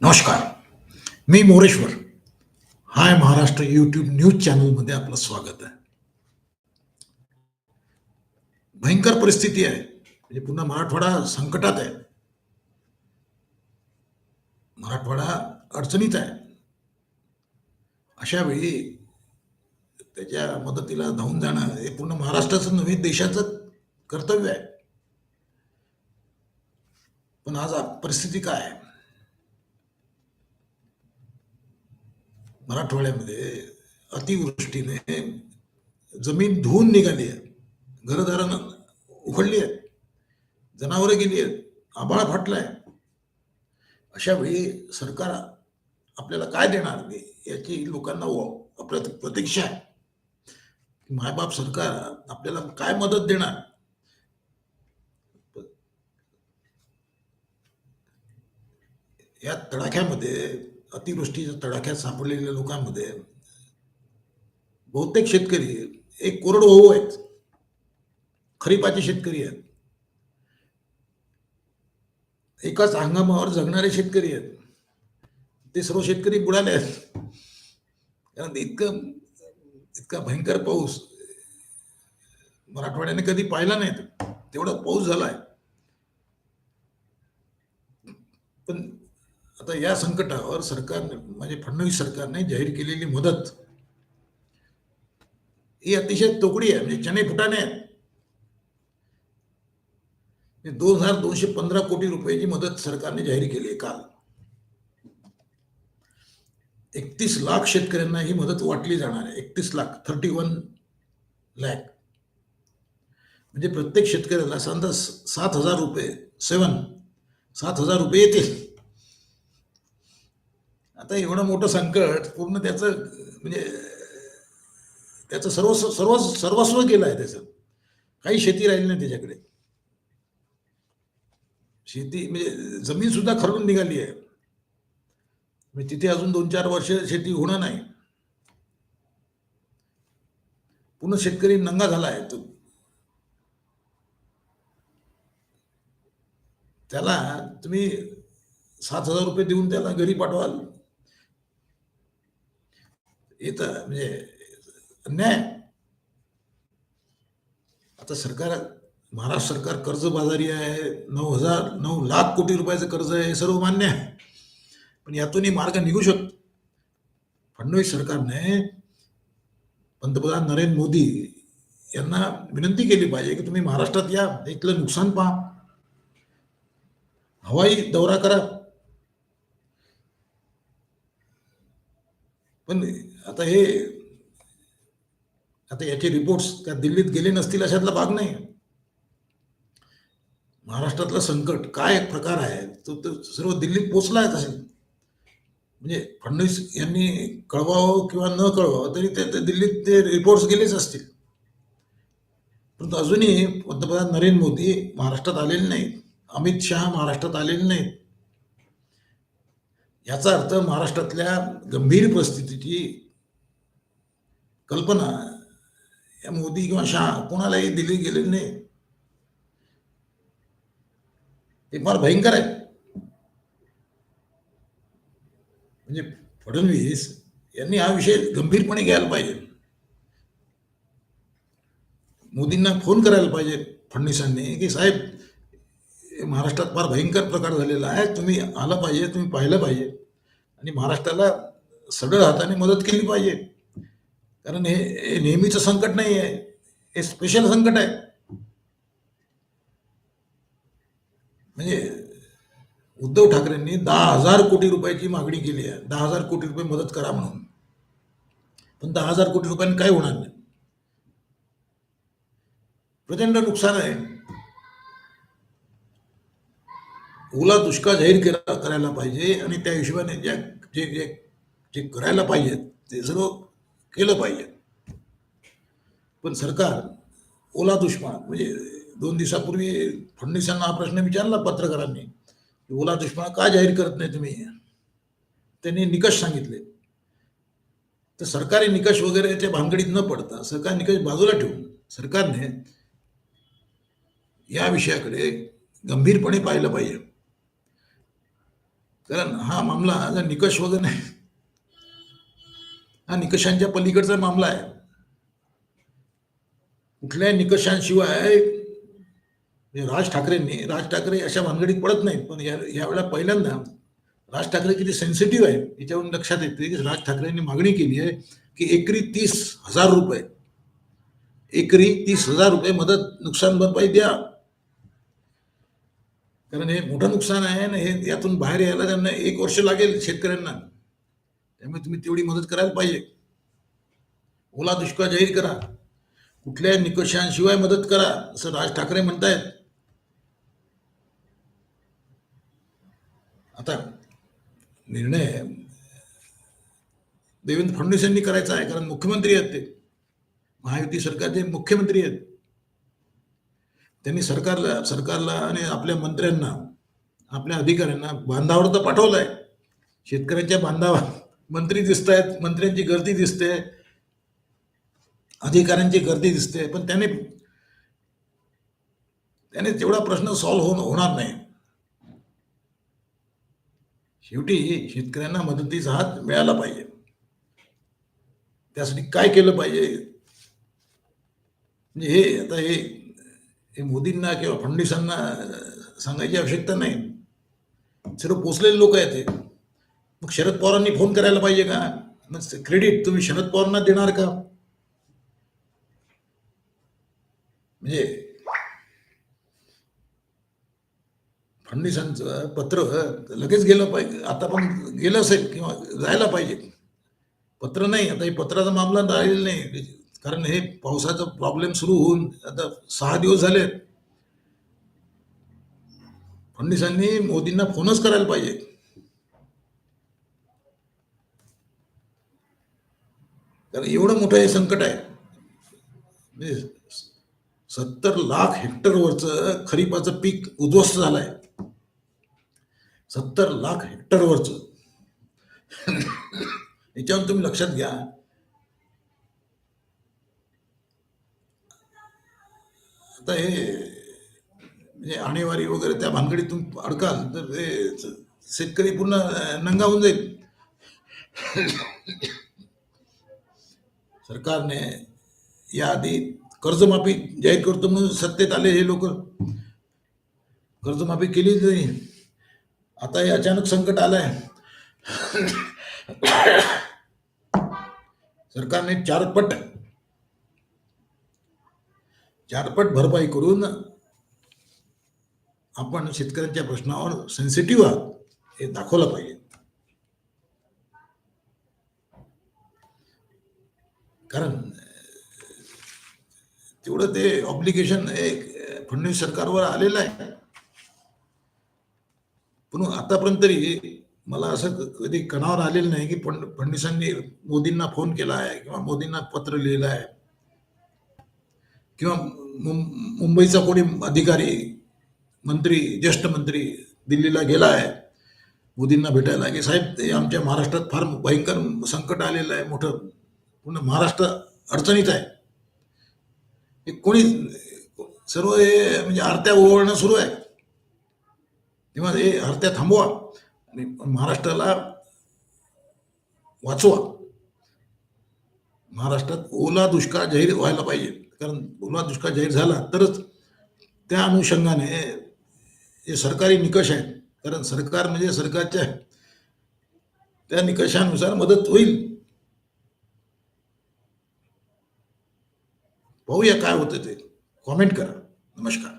नमस्कार. मी Moreshwar. Hi Maharashtra YouTube news चॅनलमध्ये आपलं स्वागत आहे. भयंकर परिस्थिती आहे. म्हणजे पुन्हा मराठवाडा संकटात आहे. मराठवाडा अडचणीत आहे. अशा वेळी त्याच्या मदतीला धावून जाणं हे पूर्ण महाराष्ट्राचं नव्हे देशाचं कर्तव्य आहे. पण आज परिस्थिती काय आहे? मराठवाड्यामध्ये अतिवृष्टीने जमीन धुवून निघाली आहे. घरदारांना उघडली आहेत. जनावरं गेली आहेत. आबाळ फाटलाय. अशा वेळी सरकार आपल्याला काय देणार? याची लोकांना आपल्या प्रतीक्षा आहे. मायबाप सरकार आपल्याला काय मदत देणार? या तडाख्यामध्ये अतिवृष्टीच्या तडाख्यात सापडलेल्या लोकांमध्ये बहुतेक शेतकरी एक कोरडवाहू आहेत. खरीपाचे शेतकरी आहेत. एकाच हंगामावर जगणारे शेतकरी आहेत. ते सर्व शेतकरी बुडाले आहेत. कारण इतकं इतका भयंकर पाऊस मराठवाड्याने कधी पाहिला नाही. तेवढा पाऊस झालाय. पण आता या संकटावर सरकारने म्हणजे फडणवीस सरकारने जाहीर केलेली मदत ही अतिशय तोकडी आहे म्हणजे चने फुटाणे आहेत. म्हणजे दोन हजार दोनशे पंधरा कोटी रुपयाची मदत सरकारने जाहीर केली आहे काल. एकतीस लाख शेतकऱ्यांना ही मदत वाटली जाणार आहे एकतीस लाख थर्टी वन लॅक म्हणजे प्रत्येक शेतकऱ्याला साधारण सात हजार रुपये सेवन सात हजार रुपये येतील. आता एवढं मोठं संकट पूर्ण त्याचं म्हणजे त्याचं सर्वस्व सर्व सर्वस्व गेलं आहे त्याचं. काही शेती राहिली नाही त्याच्याकडे. शेती म्हणजे जमीन सुद्धा खरडून निघाली आहे. म्हणजे तिथे अजून दोन चार वर्ष शेती होणार नाही. पूर्ण शेतकरी नंगा झाला आहे तो. त्याला तुम्ही सात हजार रुपये देऊन त्याला घरी पाठवाल. इथं म्हणजे अन्याय. आता सरकार महाराष्ट्र सरकार कर्जबाजारी आहे नऊ हजार नऊ लाख कोटी रुपयाचं कर्ज आहे हे सर्व मान्य आहे. पण यातूनही मार्ग निघू शकतो. फडणवीस सरकारने पंतप्रधान नरेंद्र मोदी यांना विनंती केली पाहिजे की तुम्ही महाराष्ट्रात या इथलं नुकसान पहा. हवाई दौरा करा. पण आता हे आता याचे रिपोर्ट्स त्या दिल्लीत गेले नसतील अशातला भाग नाही. महाराष्ट्रातलं संकट काय एक प्रकार आहे तो तो सर्व दिल्लीत पोचला आहे असेल म्हणजे फडणवीस यांनी कळवावं किंवा न कळवावं तरी ते ते दिल्लीत ते रिपोर्ट्स गेलेच असतील. परंतु अजूनही पंतप्रधान नरेंद्र मोदी महाराष्ट्रात आलेले नाहीत. अमित शहा महाराष्ट्रात आलेले नाहीत. याचा अर्थ महाराष्ट्रातल्या गंभीर परिस्थितीची कल्पना या मोदी किंवा शहा कोणालाही दिली गेलेली नाही. ते फार भयंकर आहे. म्हणजे फडणवीस यांनी हा विषय गंभीरपणे घ्यायला पाहिजे. मोदींना फोन करायला पाहिजे फडणवीसांनी की साहेब महाराष्ट्रात फार भयंकर प्रकार झालेला आहे. तुम्ही आला पाहिजे तुम्ही पाहिलं पाहिजे. आणि महाराष्ट्राला सडळ हाताने मदत केली पाहिजे. कारण हे हे नेहमीचं संकट नाही आहे. हे स्पेशल संकट आहे. म्हणजे उद्धव ठाकरेंनी दहा हजार कोटी रुपयाची मागणी केली आहे. दहा हजार कोटी रुपये मदत करा म्हणून. पण दहा हजार कोटी रुपयांनी काय होणार नाही? प्रचंड नुकसान आहे. ओला दुष्काळ जाहीर केला करायला पाहिजे आणि त्या हिशोबाने ज्या जे जे जे करायला पाहिजे ते सर्व केलं पाहिजे. पण सरकार ओला दुष्काळ म्हणजे दोन दिवसापूर्वी फडणवीसांना हा प्रश्न विचारला पत्रकारांनी की ओला दुष्काळ का जाहीर करत नाही तुम्ही? त्यांनी निकष सांगितले. तर सरकारी निकष वगैरे ते भानगडीत न पडता सरकार निकष बाजूला ठेवून सरकारने या विषयाकडे गंभीरपणे पाहिलं पाहिजे. कारण हा मामला जर निकष वगैरे नाही हा निकषांच्या पलीकडचा मामला आहे. कुठल्याही निकषांशिवाय राज ठाकरेंनी राज ठाकरे अशा भानगडीत पडत नाहीत पण या यावेळेला पहिल्यांदा राज ठाकरे किती सेन्सिटिव्ह आहे याच्यावरून लक्षात येते की राज ठाकरेंनी मागणी केली आहे की एकरी तीस हजार रुपये एकरी तीस हजार रुपये मदत नुकसान भरपाई द्या. कारण हे मोठं नुकसान आहे आणि हे यातून बाहेर यायला त्यांना एक वर्ष लागेल शेतकऱ्यांना. त्यामुळे तुम्ही तेवढी मदत करायला पाहिजे. ओला दुष्काळ जाहीर करा. कुठल्या निकषांशिवाय मदत करा असं राज ठाकरे म्हणतायत. आता निर्णय देवेंद्र फडणवीस यांनी करायचा आहे कारण मुख्यमंत्री आहेत ते. महायुती सरकारचे मुख्यमंत्री आहेत. त्यांनी सरकारला सरकारला आणि आपल्या मंत्र्यांना आपल्या अधिकाऱ्यांना बांधावर तर पाठवलंय. शेतकऱ्यांच्या बांधावर मंत्री दिसत आहेत मंत्र्यांची गर्दी दिसते अधिकाऱ्यांची गर्दी दिसते पण त्याने त्याने तेवढा प्रश्न सॉल्व्ह होऊन होणार नाही. शेवटी शेतकऱ्यांना मदतीचा हात मिळाला पाहिजे. त्यासाठी काय केलं पाहिजे? म्हणजे हे आता हे हे मोदींना किंवा फडणवीसांना सांगायची आवश्यकता नाही. सर्व पोचलेले लोक आहेत ते मग शरद पवारांनी फोन करायला पाहिजे का? मग क्रेडिट तुम्ही शरद पवारांना देणार का? म्हणजे फडणवीसांचं पत्र लगेच गेलं पाहिजे. आता पण गेलं असेल किंवा जायला पाहिजे. पत्र नाही. आता हे पत्राचा मामला राहिलेला नाही. कारण हे पावसाचा प्रॉब्लेम सुरू होऊन आता सहा दिवस झाले. फडणवीसांनी मोदींना फोनच करायला पाहिजे. कारण एवढं मोठं हे संकट आहे. म्हणजे सत्तर लाख हेक्टरवरचं खरीपाचं पीक उद्ध्वस्त झालंय. सत्तर लाख हेक्टरवरचं याच्यावर तुम्ही लक्षात घ्या. आता हे म्हणजे आणेवारी वगैरे त्या भानगडीतून अडकाल तर हे शेतकरी पूर्ण नंगा होऊन जाईल. सरकारने याआधी कर्जमाफी जाहीर करतो म्हणून सत्तेत आले हे लोक. कर्जमाफी केलीच नाही आता हे अचानक संकट आलंय. सरकारने चारपट चारपट भरपाई करून आपण शेतकऱ्यांच्या प्रश्नावर सेन्सिटिव्ह आहात हे दाखवलं पाहिजे. कारण तेवढं ते ऑब्लिगेशन एक फडणवीस सरकारवर आलेलं आहे. पण आतापर्यंत तरी मला असं कधी कणावर आलेलं नाही की फडणवीसांनी मोदींना फोन केला आहे किंवा मोदींना पत्र लिहिलं आहे. किंवा मुं- मुंबईचा कोणी अधिकारी मंत्री ज्येष्ठ मंत्री दिल्लीला गेला आहे मोदींना भेटायला की साहेब ते आमच्या महाराष्ट्रात फार भयंकर संकट आलेलं आहे मोठं पूर्ण महाराष्ट्र अडचणीत आहे. हे कोणी सर्व हे म्हणजे आरत्या ओवळणं सुरू आहे. तेव्हा हे आरत्या थांबवा आणि महाराष्ट्राला वाचवा. महाराष्ट्रात ओला दुष्काळ जाहीर व्हायला पाहिजे. कारण ओला दुष्काळ जाहीर झाला तरच त्या अनुषंगाने हे सरकारी निकष आहेत. कारण सरकार म्हणजे सरकारच्या त्या निकषानुसार मदत होईल. पाहूया काय होतं ते. कॉमेंट करा. नमस्कार.